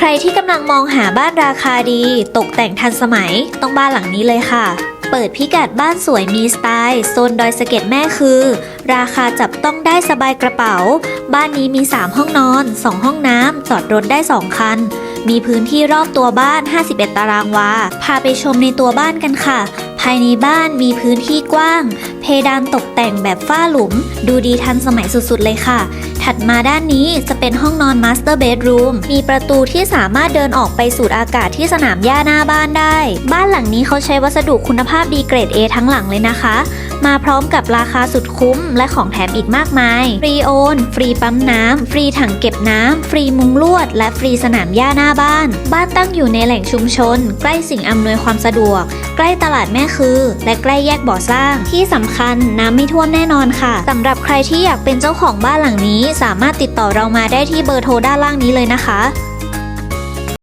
ใครที่กำลังมองหาบ้านราคาดี ตกแต่งทันสมัยต้องบ้านหลังนี้เลยค่ะ เปิดพิกัดบ้านสวยมีสไตล์โซนดอยสะเก็ดแม่คือ ราคาจับต้องได้สบายกระเป๋า บ้านนี้มี 3 ห้องนอน 2 ห้องน้ำจอดรถได้ 2 คัน มีพื้นที่รอบตัวบ้าน 51 ตารางวา พาไปชมในตัวบ้านกันค่ะ ภายในบ้านมีพื้นที่กว้าง เพดานตกแต่งแบบฝ้าหลุม ดูดีทันสมัยสุดๆเลยค่ะ ถัดมาด้านนี้จะเป็นห้องนอนมาสเตอร์เบดรูมมีประตูที่สามารถเดินออกไปสูดอากาศที่สนามหญ้าหน้าบ้านได้ บ้านหลังนี้เขาใช้วัสดุคุณภาพดีเกรด A ทั้งหลังเลยนะคะ มาพร้อมกับราคาสุดคุ้มและของแถมอีกมากมาย ฟรีโอน ฟรีปั๊มน้ำ ฟรีถังเก็บน้ำ ฟรีมุงลวด และฟรีสนามหญ้าหน้าบ้าน บ้านตั้งอยู่ในแหล่งชุมชน ใกล้สิ่งอำนวยความสะดวก ใกล้ตลาดแม่คือ และใกล้แยกบ่อสร้าง ที่สำคัญน้ำไม่ท่วมแน่นอนค่ะสำหรับใครที่อยากเป็นเจ้าของบ้านหลังนี้ สามารถติดต่อเรามาได้ที่เบอร์โทรด้านล่างนี้เลยนะคะ